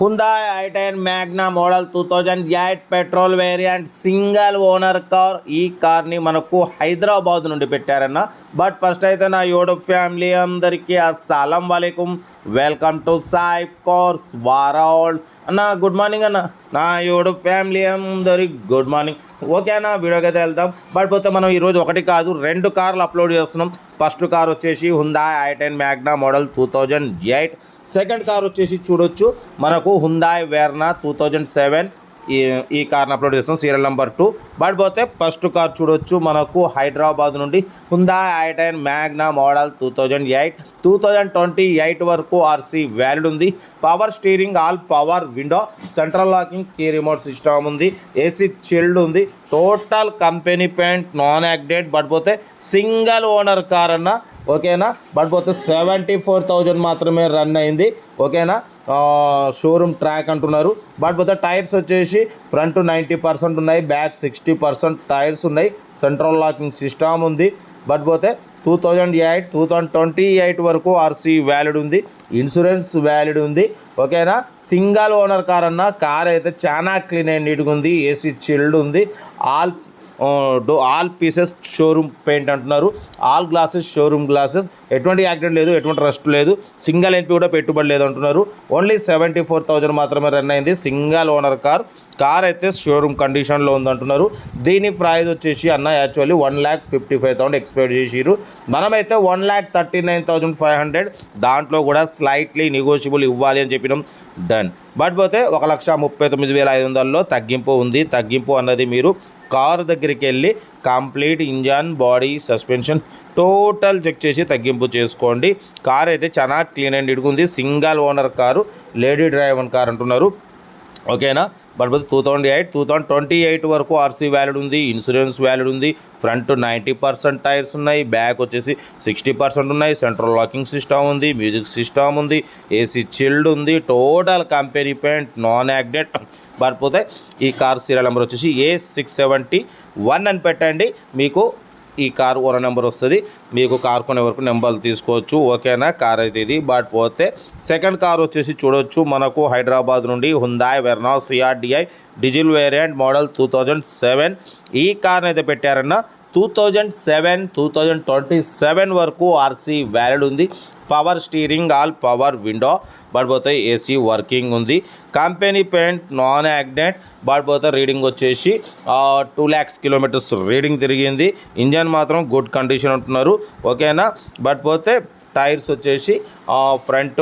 Hyundai i10 Magna model two thousand eight petrol variant single owner car ఈ కార్ని మనకు హైదరాబాద్ నుండి పెట్టారన్న. బట్ ఫస్ట్ అయితే నా యూట్యూబ్ ఫ్యామిలీ అందరికీ అస్సలం వాలేకుమ్ వెల్కమ్ టు సాయి కోర్స్ వారౌల్ అన్న గుడ్ మార్నింగ్ అన్న. నా యోడు ఫ్యామిలీ అందరి గుడ్ మార్నింగ్ ఓకే అన్న వీడియోకి అయితే వెళ్దాం. బట్ పోతే మనం ఈరోజు ఒకటి కాదు రెండు కార్లు అప్లోడ్ చేస్తున్నాం. ఫస్ట్ కార్ వచ్చేసి Hyundai I ten Magna model two thousand eight second car వచ్చేసి చూడొచ్చు మనకు Hyundai Verna two thousand seven ఈ ఈ కార్ని అప్లోడ్ చేస్తాం సీరియల్ నెంబర్ టూ. బట్ పోతే ఫస్ట్ కార్ చూడొచ్చు మనకు హైదరాబాద్ నుండి Hyundai I ten Magna model two thousand eight two thousand twenty eight వరకు ఆర్సీ వ్యాలిడ్ ఉంది. Power steering all power window central locking key remote system ఉంది. AC chilled ఉంది. Total company paint non accident but పోతే single owner car అన్న ఓకేనా? But పోతే seventy four thousand మాత్రమే run అయింది. ఓకేనా? షోరూమ్ ట్రాక్ అంటున్నారు. బట్ పోతే టైర్స్ వచ్చేసి ఫ్రంట్ నైంటీ పర్సెంట్ ఉన్నాయి బ్యాక్ సిక్స్టీ పర్సెంట్ టైర్స్ ఉన్నాయి. సెంట్రల్ లాకింగ్ సిస్టమ్ ఉంది. బట్ పోతే two thousand eight two thousand twenty eight వరకు ఆర్సీ వ్యాలిడ్ ఉంది. ఇన్సూరెన్స్ వ్యాలిడ్ ఉంది. ఓకేనా? సింగల్ ఓనర్ కార్ అన్న కార్ అయితే చాలా క్లీన్ అండ్ నీట్గా ఉంది. ఏసీ చిల్డ్ ఉంది. All door all pieces showroom paint అంటున్నారు. All glasses showroom glasses. ఎటువంటి యాక్సిడెంట్ లేదు ఎటువంటి రస్ట్ లేదు. సింగల్ ఎన్పి కూడా పెట్టుబడి లేదు అంటున్నారు. ఓన్లీ సెవెంటీ ఫోర్ థౌజండ్ మాత్రమే రన్ అయింది. Single owner car. కార్ అయితే షోరూమ్ కండిషన్లో ఉందంటున్నారు దీని ప్రైస్ వచ్చేసి అన్న actually one lakh fifty five thousand expect చేసిరు మనమైతే one lakh thirty nine thousand five hundred. దాంట్లో కూడా స్లైట్లీ నెగోషియబుల్ ఇవ్వాలి అని చెప్పినాం. డన్. బట్ పోతే ఒక లక్ష ముప్పై తొమ్మిది వేల ఐదు వందలలో తగ్గింపు ఉంది. తగ్గింపు అన్నది మీరు కారు దగ్గరికి వెళ్ళి complete engine body suspension total check చేసి తగ్గింపు చేసుకోండి. కార్ అయితే చాలా clean and ఇడుగుంది single owner car lady driver car అంటున్నారు. ఓకేనా? But two thousand eight two thousand twenty eight వరకు ఆర్సీ వ్యాలిడ్ ఉంది ఇన్సూరెన్స్ వ్యాలిడ్ ఉంది. ఫ్రంట్ నైంటీ పర్సెంట్ టైర్స్ ఉన్నాయి బ్యాక్ వచ్చేసి సిక్స్టీ పర్సెంట్ ఉన్నాయి. సెంట్రల్ లాకింగ్ సిస్టమ్ ఉంది మ్యూజిక్ సిస్టమ్ ఉంది ఏసీ చిల్డ్ ఉంది total company paint non accident పడిపోతే ఈ కార్ సీరియల్ నెంబర్ వచ్చేసి ఏ సిక్స్ సెవెంటీ వన్ అని పెట్టండి. మీకు ఈ కార్ ఓనర్ నెంబర్ వస్తుంది. మీకు కార్ కొనే వరకు నెంబర్లు తీసుకోవచ్చు. ఓకేనా? కార్ అయితే ఇది. బట్ పోతే సెకండ్ కార్ వచ్చేసి చూడొచ్చు. మనకు హైదరాబాద్ నుండి Hyundai Verna CRDI diesel variant model two thousand seven. ఈ కార్ని అయితే పెట్టారన్నా two thousand seven two thousand twenty seven వరకు ఆర్సీ వ్యాలిడ్ ఉంది. Power steering all power window but పోతే ఏసీ వర్కింగ్ ఉంది. కంపెనీ పెయింట్ నాన్ యాగ్నెట్ పడిపోతే పోతే రీడింగ్ వచ్చేసి టూ ల్యాక్స్ కిలోమీటర్స్ రీడింగ్ తిరిగింది. ఇంజన్ మాత్రం గుడ్ కండిషన్ అంటున్నారు ఓకేనా బట్ పోతే టైర్స్ వచ్చేసి ఫ్రంట్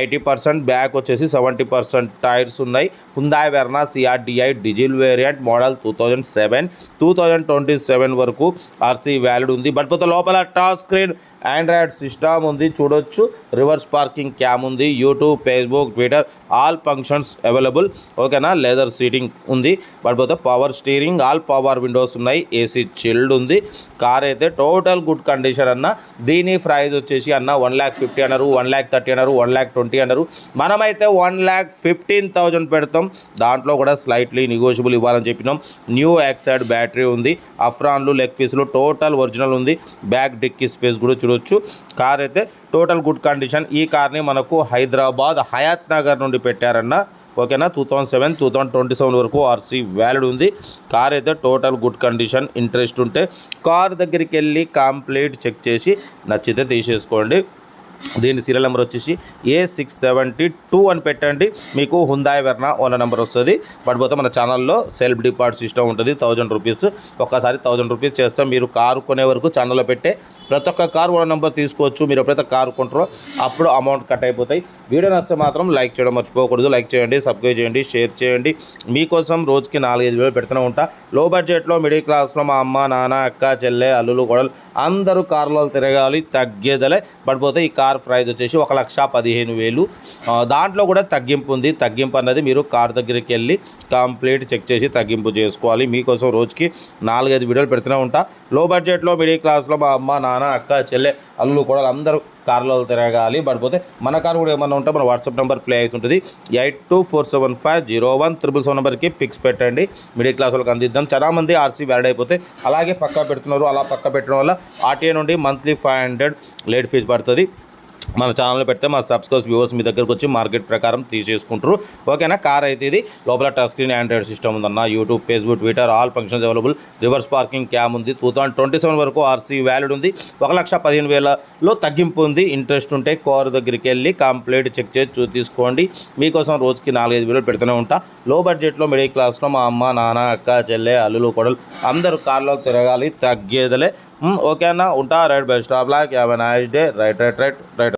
ఎయిటీ పర్సెంట్ బ్యాక్ వచ్చేసి సెవెంటీ పర్సెంట్ టైర్స్ ఉన్నాయి. Hyundai Verna CRDI diesel variant model two thousand seven. Two thousand twenty seven వరకు ఆర్సీ వ్యాలిడ్ ఉంది. బట్ పోతే లోపల టచ్ స్క్రీన్ ఆండ్రాయిడ్ సిస్టమ్ ఉంది. చూడొచ్చు. రివర్స్ పార్కింగ్ క్యామ్ ఉంది. YouTube Facebook Twitter all functions available. ఓకేనా? Leather seating ఉంది. But పోతే power steering all power windows ఉన్నాయి. ఏసీ చిల్డ్ ఉంది. కార్ అయితే టోటల్ గుడ్ కండిషన్ అన్న. దీని ప్రైస్ వచ్చేసి అన్న వన్ ల్యాక్ ఫిఫ్టీ అన్నారు వన్ ల్యాక్ థర్టీ అన్నారు వన్ ల్యాక్ ట్వంటీ అన్నారు. మనమైతే వన్ ల్యాక్ ఫిఫ్టీన్ థౌజండ్ పెడతాం. దాంట్లో కూడా స్లైట్లీ నెగోషియబుల్ ఇవ్వాలని చెప్పినాం. న్యూ యాక్సైడ్ బ్యాటరీ ఉంది. అఫ్రాన్లు లెగ్ పీసులు టోటల్ ఒరిజినల్ ఉంది. బ్యాక్ డిక్కీ స్పేస్ కూడా చూడొచ్చు. కార్ అయితే టోటల్ గుడ్ కండిషన్ ఈ కార్ని మనకు హైదరాబాద్ హయాత్ నగర్ నుండి పెట్టారన్న ఓకేనా? Two thousand seven two thousand twenty seven వరకు ఆర్సీ వ్యాలిడ్ ఉంది. కార్ అయితే టోటల్ గుడ్ కండిషన్ ఇంట్రెస్ట్ ఉంటే కార్ దగ్గరికి వెళ్ళి కంప్లీట్ చెక్ చేసి నచ్చితే తీసేసుకోండి. దీని సీరియల్ నెంబర్ వచ్చేసి ఏ సిక్స్ సెవెంటీ టూ అని పెట్టండి. మీకు హుందాయ్ వెర్నా ఓనర్ నెంబర్ వస్తుంది. బట్ పోతే మన ఛానల్లో సెల్ఫ్ డిపార్ట్ సిస్టమ్ ఉంటుంది. థౌజండ్ రూపీస్ ఒక్కసారి థౌజండ్ రూపీస్ చేస్తే మీరు కారు కొనే వరకు ఛానల్లో పెట్టే ప్రతి ఒక్క కారు ఓనర్ నెంబర్ తీసుకోవచ్చు. మీరు ఎప్పుడైతే కారు కొంటారో అప్పుడు అమౌంట్ కట్ అయిపోతాయి. వీడియో నచ్చితే మాత్రం లైక్ చేయడం మర్చిపోకూడదు. లైక్ చేయండి సబ్స్క్రైబ్ చేయండి షేర్ చేయండి. మీకోసం రోజుకి నాలుగైదు వేలు పెడుతూనే ఉంటా. లో బడ్జెట్లో మిడిల్ క్లాస్లో మా అమ్మ నాన్న అక్క చెల్లె అల్లులు కొడలు అందరూ కారులో తిరగాలి తగ్గేదలే. బట్ పోతే ఈ కార్ కార్ ప్రైజ్ వచ్చేసి ఒక లక్ష పదిహేను వేలు. దాంట్లో కూడా తగ్గింపు ఉంది. తగ్గింపు అన్నది మీరు కార్ దగ్గరికి వెళ్ళి కంప్లీట్ చెక్ చేసి తగ్గింపు చేసుకోవాలి. మీకోసం రోజుకి నాలుగైదు వీడియోలు పెడుతూనే ఉంటా. లో బడ్జెట్లో మిడిల్ క్లాస్లో మా అమ్మ నాన్న అక్క చెల్లె అల్లు కూడా అందరూ కార్లో తిరగాలి. పడిపోతే మన కార్ కూడా ఏమన్నా ఉంటే మన వాట్సాప్ నెంబర్ ప్లే అవుతుంటుంది. Eight two four seven five zero one triple seven నెంబర్కి పిక్స్ పెట్టండి. మిడిల్ క్లాస్ వాళ్ళకి అందిద్దాం. చాలామంది ఆర్సీ వ్యాలిడ్ అయిపోతే అలాగే పక్కా పెడుతున్నారు. అలా పక్క పెట్టడం వల్ల ఆర్టీఏ నుండి monthly five hundred late fee పడుతుంది. మన ఛానల్ పెడితే మా సబ్స్క్రైబ్స్ వ్యూవర్స్ మీ దగ్గరకు వచ్చి మార్కెట్ ప్రకారం తీసేసుకుంటారు. ఓకేనా కార్ అయితే ఇది. లోపల టచ్ స్క్రీన్ ఆండ్రాయిడ్ సిస్టమ్ ఉందన్న. YouTube Facebook Twitter all functions available reverse parking cam ఉంది. టూ థౌసండ్ ట్వంటీ సెవెన్ వరకు ఆర్సీ వ్యాలిడ్ ఉంది. ఒక లక్ష పదిహేను వేలలో తగ్గింపు ఉంది. ఇంట్రెస్ట్ ఉంటే కార్ దగ్గరికి వెళ్ళి కంప్లీట్ చెక్ చేసి చూ తీసుకోండి. మీకోసం రోజుకి నాలుగైదు వేలు పెడుతూనే ఉంటా. లో బడ్జెట్లో మిడిల్ క్లాస్లో మా అమ్మ నాన్న అక్క చెల్లె అల్లులు కొడలు అందరూ కార్లో తిరగాలి. తగ్గేదలే. ఓకేనా ఉంటా? Right bye stop lock have a nice day right right right right